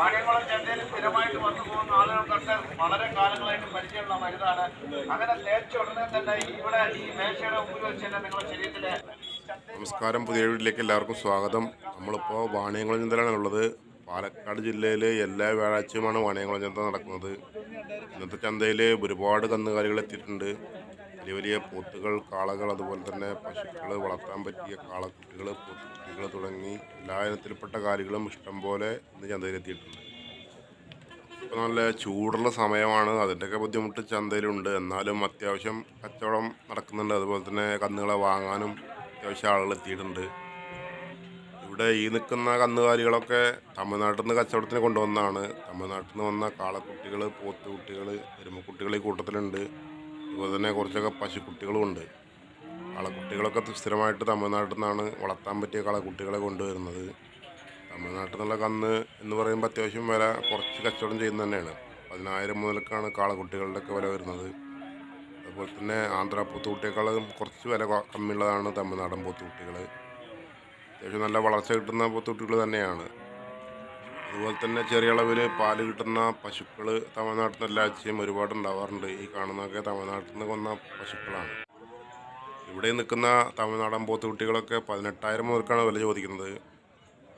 വാണിയംകുളം ചന്തയിൽ സ്ഥിരമായിട്ട് വന്നു പോകുന്ന ആളുകൾക്കൊക്കെ വളരെ കാലങ്ങളായിട്ട് പരിചയമുള്ള മരുന്നാണ്. അങ്ങനെ തേച്ച ഉടനെ തന്നെ ഇവിടെ ഈ മേശയുടെ മുമ്പിൽ വെച്ച് തന്നെ നിങ്ങളുടെ ശരീരത്തിലെ നമസ്കാരം പുതിയ വീട്ടിലേക്ക് എല്ലാവർക്കും സ്വാഗതം. നമ്മളിപ്പോൾ വാണിയംകുളം ചന്തയിലാണ് ഉള്ളത്. പാലക്കാട് ജില്ലയിൽ എല്ലാ വ്യാഴാഴ്ചയുമാണ് വാണിയംകുളം ചന്ത നടക്കുന്നത്. ഇന്നത്തെ ചന്തയിൽ ഒരുപാട് കന്നുകാലികൾ എത്തിയിട്ടുണ്ട് വലിയ വലിയ പോത്തുകൾ കാളകൾ അതുപോലെ തന്നെ പശുക്കൾ വളർത്താൻ പറ്റിയ കാളക്കുട്ടികൾ പോത്തുകുട്ടികൾ തുടങ്ങി എല്ലാ ഇനത്തിൽപ്പെട്ട കാര്യങ്ങളും ഇഷ്ടംപോലെ ഇന്ന് ചന്തയിലെത്തിയിട്ടുണ്ട്. ഇപ്പോൾ നല്ല ചൂടുള്ള സമയമാണ്. അതിന്റെയൊക്കെ ബുദ്ധിമുട്ട് ചന്തയിലുണ്ട്. എന്നാലും അത്യാവശ്യം കച്ചവടം നടക്കുന്നുണ്ട്. അതുപോലെ തന്നെ കന്നുകളെ വാങ്ങാനും അത്യാവശ്യം ആളുകൾ എത്തിയിട്ടുണ്ട്. ഇവിടെ ഈ നിൽക്കുന്ന കന്നുകാലികളൊക്കെ തമിഴ്നാട്ടിൽ നിന്ന് കച്ചവടത്തിന് കൊണ്ടുവന്നതാണ് തമിഴ്നാട്ടിൽ നിന്ന് വന്ന കാളക്കുട്ടികൾ പോത്തുകുട്ടികൾ എരുമക്കുട്ടികൾ ഈ കൂട്ടത്തിലുണ്ട്. അതുപോലെ തന്നെ കുറച്ചൊക്കെ പശുക്കുട്ടികളുമുണ്ട് കാളക്കുട്ടികളൊക്കെ സ്ഥിരമായിട്ട് തമിഴ്നാട്ടിൽ നിന്നാണ് വളർത്താൻ പറ്റിയ കളക്കുട്ടികളെ കൊണ്ടുവരുന്നത്. തമിഴ്നാട്ടിൽ നിന്നുള്ള കന്ന് എന്ന് പറയുമ്പോൾ അത്യാവശ്യം വില കുറച്ച് കച്ചവടം ചെയ്യുന്നത് തന്നെയാണ്. പതിനായിരം മുതൽക്കാണ് കാളക്കുട്ടികളുടെയൊക്കെ വില വരുന്നത്. അതുപോലെ തന്നെ ആന്ധ്ര പോത്തുകുട്ടിയേക്കാളും കുറച്ച് വില കമ്മിയുള്ളതാണ് തമിഴ്നാടൻ പൂത്തുകുട്ടികൾ അത്യാവശ്യം നല്ല വളർച്ച കിട്ടുന്ന പൂത്തുകുട്ടികൾ തന്നെയാണ്. അതുപോലെ തന്നെ ചെറിയ അളവിൽ പാൽ കിട്ടുന്ന പശുക്കൾ തമിഴ്നാട്ടിൽ നിന്ന് എല്ലാ ഒരുപാട് ഉണ്ടാവാറുണ്ട്. ഈ കാണുന്നതൊക്കെ തമിഴ്നാട്ടിൽ നിന്ന് കൊന്ന പശുക്കളാണ്. ഇവിടെ നിൽക്കുന്ന തമിഴ്നാടൻ പോത്ത് കുട്ടികളൊക്കെ പതിനെട്ടായിരം മുതൽക്കാണ് വില ചോദിക്കുന്നത്.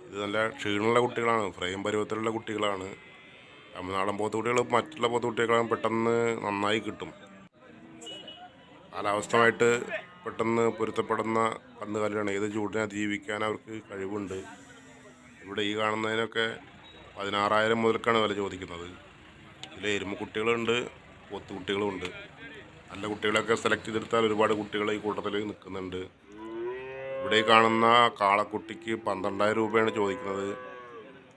ഇത് നല്ല ക്ഷീണമുള്ള കുട്ടികളാണ് ഫ്രെയിം പരുവത്തിലുള്ള കുട്ടികളാണ്. തമിഴ്നാടൻ പോത്ത് കുട്ടികൾ മറ്റുള്ള പോത്ത് കുട്ടികളും പെട്ടെന്ന് നന്നായി കിട്ടും. കാലാവസ്ഥയുമായിട്ട് പെട്ടെന്ന് പൊരുത്തപ്പെടുന്ന കന്നുകാലികളാണ് ഏത് ചൂടിനെ അതിജീവിക്കാൻ അവർക്ക് കഴിവുണ്ട്. ഇവിടെ ഈ കാണുന്നതിനൊക്കെ പതിനാറായിരം മുതൽക്കാണ് വില ചോദിക്കുന്നത്. ഇതിൽ എരുമ കുട്ടികളുണ്ട് പോത്ത് കുട്ടികളുമുണ്ട് നല്ല കുട്ടികളൊക്കെ സെലക്ട് ചെയ്തെടുത്താൽ ഒരുപാട് കുട്ടികൾ ഈ കൂട്ടത്തിൽ നിൽക്കുന്നുണ്ട്. ഇവിടെ കാണുന്ന കാളക്കുട്ടിക്ക് പന്ത്രണ്ടായിരം രൂപയാണ് ചോദിക്കുന്നത്.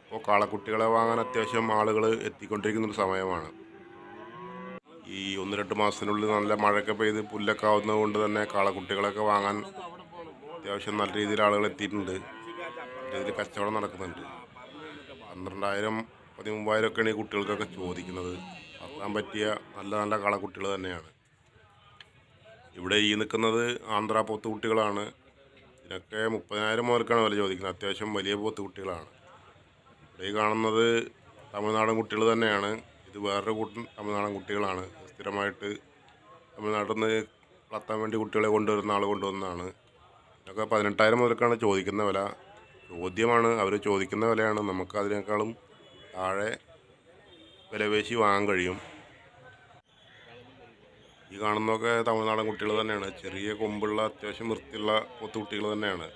അപ്പോൾ കാളക്കുട്ടികളെ വാങ്ങാൻ അത്യാവശ്യം ആളുകൾ എത്തിക്കൊണ്ടിരിക്കുന്ന ഒരു സമയമാണ്. ഈ ഒന്ന് രണ്ട് മാസത്തിനുള്ളിൽ നല്ല മഴയൊക്കെ പെയ്ത് പുല്ലൊക്കെ ആവുന്നത് കൊണ്ട് തന്നെ കാളക്കുട്ടികളൊക്കെ വാങ്ങാൻ അത്യാവശ്യം നല്ല രീതിയിൽ ആളുകൾ എത്തിയിട്ടുണ്ട്. രീതിയിൽ കച്ചവടം നടക്കുന്നുണ്ട്. പന്ത്രണ്ടായിരം പതിമൂവായിരം ഒക്കെയാണ് ഈ കുട്ടികൾക്കൊക്കെ ചോദിക്കുന്നത്. വളർത്താൻ പറ്റിയ നല്ല നല്ല കളക്കുട്ടികൾ തന്നെയാണ്. ഇവിടെ ഈ നിൽക്കുന്നത് ആന്ധ്ര പോത്തുകുട്ടികളാണ് ഇതിനൊക്കെ മുപ്പതിനായിരം മുതൽക്കാണ് വില ചോദിക്കുന്നത്. അത്യാവശ്യം വലിയ പോത്ത് കുട്ടികളാണ്. ഇവിടെ കാണുന്നത് തമിഴ്നാടൻ കുട്ടികൾ തന്നെയാണ്. ഇത് വേറൊരു കൂട്ടം തമിഴ്നാടൻ കുട്ടികളാണ്. സ്ഥിരമായിട്ട് തമിഴ്നാട്ടിൽ നിന്ന് വളർത്താൻ വേണ്ടി കുട്ടികളെ കൊണ്ടുവരുന്ന ആൾ കൊണ്ടുവന്നതാണ്. ഇതൊക്കെ പതിനെട്ടായിരം മുതൽക്കാണ് ചോദിക്കുന്ന വില. ചോദ്യമാണ്. അവർ ചോദിക്കുന്ന വിലയാണ്. നമുക്ക് അതിനേക്കാളും താഴെ വിലപേശി വാങ്ങാൻ കഴിയും. ഈ കാണുന്നതൊക്കെ തമിഴ്നാടൻ കുട്ടികൾ തന്നെയാണ്. ചെറിയ കൊമ്പുള്ള അത്യാവശ്യം വൃത്തിയുള്ള പോത്തുകുട്ടികൾ തന്നെയാണ്.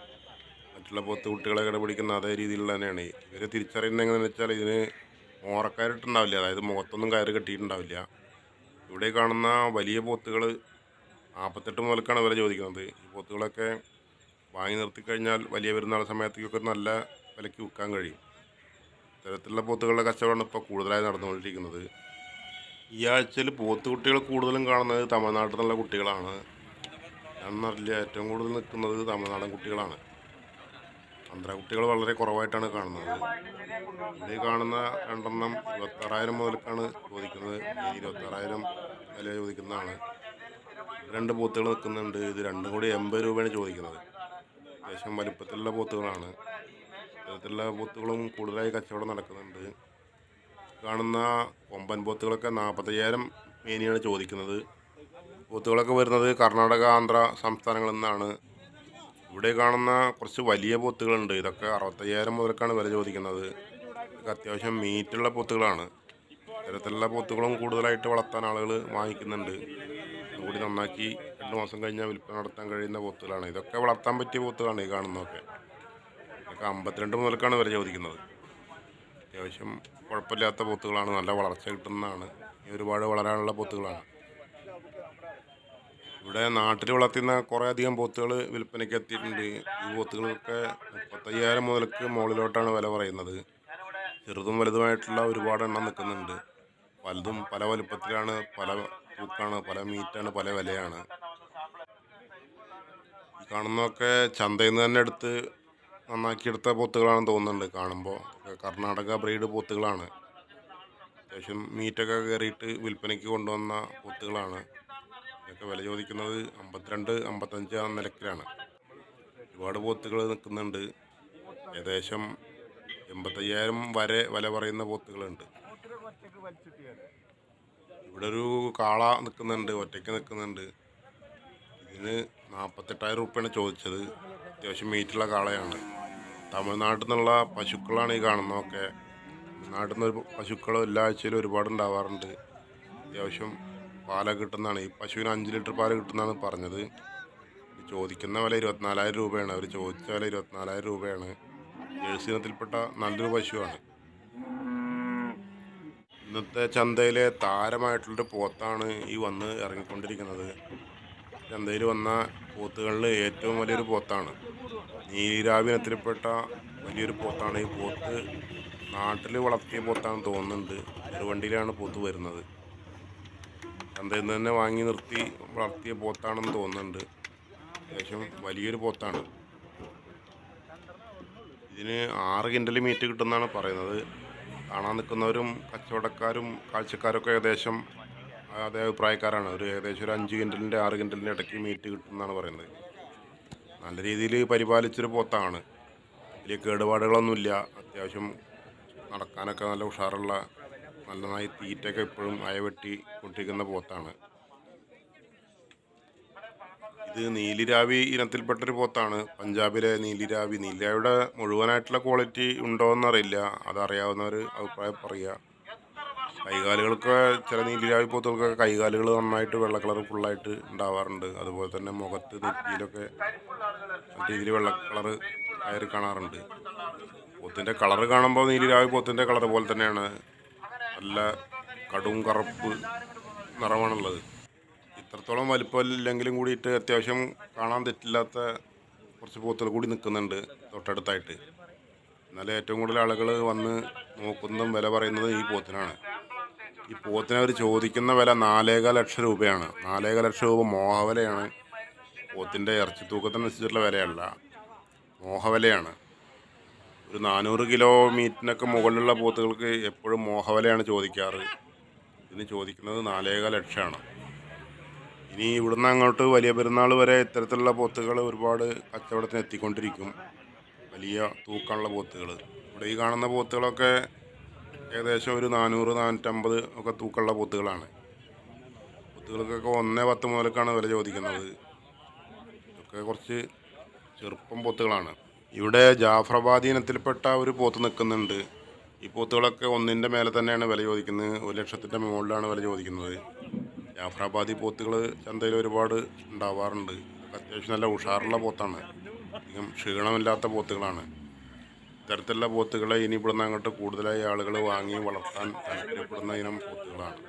മറ്റുള്ള പോത്തുകുട്ടികളെ കിടപിടിക്കുന്ന അതേ രീതിയിലുള്ള തന്നെയാണ്. ഇവരെ തിരിച്ചറിയുന്നത് എങ്ങനെയാണെന്ന് വെച്ചാൽ ഇതിന് മോറക്കയറിട്ടുണ്ടാവില്ല അതായത് മുഖത്തൊന്നും കയറ് കെട്ടിയിട്ടുണ്ടാവില്ല. ഇവിടെ കാണുന്ന വലിയ പോത്തുകൾ നാൽപ്പത്തെട്ട് മുതൽക്കാണ് വില ചോദിക്കുന്നത്. ഈ പോത്തുകളൊക്കെ വാങ്ങി നിർത്തിക്കഴിഞ്ഞാൽ വലിയ പെരുന്നാൾ സമയത്തേക്കൊക്കെ നല്ല വിലയ്ക്ക് വിൽക്കാൻ കഴിയും. ഇത്തരത്തിലുള്ള പോത്തുകളുടെ കച്ചവടമാണ് ഇപ്പോൾ കൂടുതലായി നടന്നുകൊണ്ടിരിക്കുന്നത്. ഈ ആഴ്ചയിൽ പോത്തുകുട്ടികൾ കൂടുതലും കാണുന്നത് തമിഴ്നാട്ടിൽ നിന്നുള്ള കുട്ടികളാണ്. എന്നറിയില്ല ഏറ്റവും കൂടുതൽ നിൽക്കുന്നത് തമിഴ്നാടൻ കുട്ടികളാണ്. ആന്ധ്ര കുട്ടികൾ വളരെ കുറവായിട്ടാണ് കാണുന്നത്. ഇത് കാണുന്ന രണ്ടെണ്ണം ഇരുപത്താറായിരം മുതൽക്കാണ് ചോദിക്കുന്നത്. ഇരുപത്താറായിരം വില ചോദിക്കുന്നതാണ്. രണ്ട് പോത്തുകൾ നിൽക്കുന്നുണ്ട്. ഇത് രണ്ടും കൂടി എൺപത് രൂപയാണ് ചോദിക്കുന്നത്. അത്യാവശ്യം വലിപ്പത്തിലുള്ള പോത്തുകളാണ് ഇത്തരത്തിലുള്ള പോത്തുകളും കൂടുതലായി കച്ചവടം നടക്കുന്നുണ്ട്. കാണുന്ന കൊമ്പൻ പോത്തുകളൊക്കെ നാൽപ്പത്തയ്യായിരം മേനിയാണ് ചോദിക്കുന്നത്. പോത്തുകളൊക്കെ വരുന്നത് കർണാടക ആന്ധ്ര സംസ്ഥാനങ്ങളിൽ നിന്നാണ്. ഇവിടെ കാണുന്ന കുറച്ച് വലിയ പോത്തുകളുണ്ട് ഇതൊക്കെ അറുപത്തയ്യായിരം മുതലൊക്കെയാണ് വില ചോദിക്കുന്നത്. ഇതൊക്കെ അത്യാവശ്യം മീറ്റുള്ള പോത്തുകളാണ് ഇത്തരത്തിലുള്ള പോത്തുകളും കൂടുതലായിട്ട് വളർത്താൻ ആളുകൾ വാങ്ങിക്കുന്നുണ്ട്. കൂടി നന്നാക്കി രണ്ട് മാസം കഴിഞ്ഞാൽ വിൽപ്പന നടത്താൻ കഴിയുന്ന പോത്തുകളാണ്. ഇതൊക്കെ വളർത്താൻ പറ്റിയ പോത്തുകളാണ് ഈ കാണുന്നതൊക്കെ. ഇതൊക്കെ അമ്പത്തിരണ്ട് മുതൽക്കാണ് വരെ ചോദിക്കുന്നത്. അത്യാവശ്യം കുഴപ്പമില്ലാത്ത പോത്തുകളാണ്. നല്ല വളർച്ച കിട്ടുന്നതാണ്. ഒരുപാട് വളരാനുള്ള പോത്തുകളാണ്. ഇവിടെ നാട്ടിൽ വളർത്തുന്ന കുറേ അധികം പോത്തുകൾ വിൽപ്പനയ്ക്ക് എത്തിയിട്ടുണ്ട്. ഈ പോത്തുകളൊക്കെ മുപ്പത്തയ്യായിരം മുതൽക്ക് മുകളിലോട്ടാണ് വില പറയുന്നത്. ചെറുതും വലുതുമായിട്ടുള്ള ഒരുപാട് എണ്ണം നിൽക്കുന്നുണ്ട്. പലതും പല വലുപ്പത്തിലാണ് പല തൂക്കാണ് പല മീറ്റാണ് പല വിലയാണ്. കാണുന്നതൊക്കെ ചന്തയിൽ നിന്ന് തന്നെ എടുത്ത് നന്നാക്കിയെടുത്ത പോത്തുകളാണെന്ന് തോന്നുന്നുണ്ട് കാണുമ്പോൾ കർണാടക ബ്രീഡ് പോത്തുകളാണ്. അത്യാവശ്യം മീറ്റൊക്കെ കയറിയിട്ട് വിൽപ്പനയ്ക്ക് കൊണ്ടുവന്ന പോത്തുകളാണ്. ഇതൊക്കെ വില ചോദിക്കുന്നത് അമ്പത്തിരണ്ട് അമ്പത്തഞ്ച് ആ നിലക്കിലാണ്. ഒരുപാട് പോത്തുകൾ നിൽക്കുന്നുണ്ട്. ഏകദേശം എൺപത്തയ്യായിരം വരെ വില പറയുന്ന പോത്തുകളുണ്ട്. ഇവിടെ ഒരു കാള നിൽക്കുന്നുണ്ട് ഒറ്റയ്ക്ക് നിൽക്കുന്നുണ്ട്. ഇതിന് നാൽപ്പത്തെട്ടായിരം റുപ്യാണ് ചോദിച്ചത്. അത്യാവശ്യം മീറ്റുള്ള കാളയാണ്. തമിഴ്നാട്ടിൽ നിന്നുള്ള പശുക്കളാണ് ഈ കാണുന്നതൊക്കെ. തമിഴ്നാട്ടിൽ നിന്ന് പശുക്കൾ എല്ലാ ആഴ്ചയിലും ഒരുപാട് ഉണ്ടാവാറുണ്ട്. അത്യാവശ്യം പാലൊക്കെ കിട്ടുന്നതാണ്. ഈ പശുവിന് അഞ്ച് ലിറ്റർ പാൽ കിട്ടുന്നതാണ് പറഞ്ഞത്. ചോദിക്കുന്ന വില ഇരുപത്തിനാലായിരം രൂപയാണ്. അവർ ചോദിച്ച വില ഇരുപത്തിനാലായിരം രൂപയാണ്. ജേഴ്സി ഇനത്തിൽപ്പെട്ട നല്ലൊരു പശുവാണ്. ഇന്നത്തെ ചന്തയിലെ താരമായിട്ടുള്ളൊരു പോത്താണ് ഈ വന്ന് ഇറങ്ങിക്കൊണ്ടിരിക്കുന്നത്. ചന്തയിൽ വന്ന പോത്തുകളിൽ ഏറ്റവും വലിയൊരു പോത്താണ്. നീരാവിനത്തിൽപ്പെട്ട വലിയൊരു പോത്താണ്. ഈ പോത്ത് നാട്ടിൽ വളർത്തിയ പോത്താണെന്ന് തോന്നുന്നുണ്ട്. ചെറുവണ്ടിയിലാണ് പോത്ത് വരുന്നത്. ചന്തയിൽ നിന്ന് തന്നെ വാങ്ങി നിർത്തി വളർത്തിയ പോത്താണെന്ന് തോന്നുന്നുണ്ട്. അത്യാവശ്യം വലിയൊരു പോത്താണ്. ഇതിന് ആറ് കിൻഡൽ മീറ്റ് കിട്ടുമെന്നാണ് പറയുന്നത്. കാണാൻ നിൽക്കുന്നവരും കച്ചവടക്കാരും കാഴ്ചക്കാരൊക്കെ ഏകദേശം അതേ അഭിപ്രായക്കാരാണ്. ഒരു ഏകദേശം ഒരു അഞ്ച് കിൻഡലിന്റെ ആറ് കിൻഡലിന്റെ ഇടയ്ക്ക് മീറ്റ് കിട്ടുമെന്നാണ് പറയുന്നത്. നല്ല രീതിയിൽ പരിപാലിച്ചൊരു പോത്താണ്. വലിയ കേടുപാടുകളൊന്നുമില്ല. അത്യാവശ്യം നടക്കാനൊക്കെ നല്ല ഉഷാറുള്ള നല്ലതായി തീറ്റയൊക്കെ ഇപ്പോഴും അയവെട്ടി കൊണ്ടിരിക്കുന്ന പോത്താണ്. ഇത് നീലിരാവി ഇനത്തിൽപ്പെട്ടൊരു പോത്താണ്. പഞ്ചാബിലെ നീലിരാവി നീലിരാവിയുടെ മുഴുവനായിട്ടുള്ള ക്വാളിറ്റി ഉണ്ടോ ഉണ്ടോയെന്നറിയില്ല അതറിയാവുന്നവർ അഭിപ്രായം പറയുക. കൈകാലുകൾക്ക് ചില നീലിരാവി പോത്തുകൾക്കൊക്കെ കൈകാലുകൾ നന്നായിട്ട് വെള്ള കളർ ഫുള്ളായിട്ട് ഉണ്ടാവാറുണ്ട്. അതുപോലെ തന്നെ മുഖത്ത് നെറ്റിയിലൊക്കെ രീതിയിൽ വെള്ള കളർ കയറി കാണാറുണ്ട്. പോത്തിന്റെ കളർ കാണുമ്പോൾ നീലിരാവി പോത്തിന്റെ കളർ പോലെ തന്നെയാണ്. നല്ല കടും കറുപ്പ് നിറമാണുള്ളത്. ഇത്രത്തോളം വലിപ്പമില്ലെങ്കിലും കൂടിയിട്ട് അത്യാവശ്യം കാണാൻ തെറ്റില്ലാത്ത കുറച്ച് പോത്തുകൾ കൂടി നിൽക്കുന്നുണ്ട് തൊട്ടടുത്തായിട്ട്. എന്നാലും ഏറ്റവും കൂടുതൽ ആളുകൾ വന്ന് നോക്കുന്നതും വില പറയുന്നതും ഈ പോത്തിനാണ്. ഈ പോത്തിന് അവർ ചോദിക്കുന്ന വില നാലേകാൽ ലക്ഷം രൂപയാണ്. നാലേകാൽ ലക്ഷം രൂപ മോഹവിലയാണ്. പോത്തിന്റെ ഇറച്ചി തൂക്കത്തിനനുസരിച്ചുള്ള വിലയല്ല. മോഹവിലയാണ്. ഒരു നാനൂറ് കിലോ മീറ്റിനൊക്കെ മുകളിലുള്ള പോത്തുകൾക്ക് എപ്പോഴും മോഹവിലയാണ് ചോദിക്കാറ്. ഇതിന് ചോദിക്കുന്നത് നാലേകാൽ ലക്ഷമാണ്. ഇനി ഇവിടുന്ന് അങ്ങോട്ട് വലിയ പെരുന്നാൾ വരെ ഇത്തരത്തിലുള്ള പോത്തുകൾ ഒരുപാട് കച്ചവടത്തിന് എത്തിക്കൊണ്ടിരിക്കും. വലിയ തൂക്കമുള്ള പോത്തുകൾ. ഇവിടെ ഈ കാണുന്ന പോത്തുകളൊക്കെ ഏകദേശം ഒരു നാനൂറ് നാനൂറ്റമ്പത് ഒക്കെ തൂക്കമുള്ള പോത്തുകളാണ് പോത്തുകൾക്കൊക്കെ ഒന്നേ പത്ത് മുതലൊക്കെയാണ് വില ചോദിക്കുന്നത്. ഇതൊക്കെ കുറച്ച് ചെറുപ്പം പോത്തുകളാണ് ഇവിടെ ജാഫ്രബാദി ഇനത്തിൽപ്പെട്ട ഒരു പോത്ത് നിൽക്കുന്നുണ്ട്. ഈ പോത്തുകളൊക്കെ ഒന്നിന്റെ മേലെ തന്നെയാണ് വില ചോദിക്കുന്നത്. ഒരു ലക്ഷത്തിന്റെ മുകളിലാണ് വില ചോദിക്കുന്നത്. ജാഫ്രാബാദി പോത്തുകൾ ചന്തയിൽ ഒരുപാട് ഉണ്ടാവാറുണ്ട്. അത്യാവശ്യം നല്ല ഉഷാറുള്ള പോത്താണ് അധികം ക്ഷീണമില്ലാത്ത പോത്തുകളാണ് ഇത്തരത്തിലുള്ള പോത്തുകളെ ഇനി ഇവിടുന്ന് അങ്ങോട്ട് കൂടുതലായി ആളുകൾ വാങ്ങി വളർത്താൻ താല്പര്യപ്പെടുന്ന ഇനം പോത്തുകളാണ്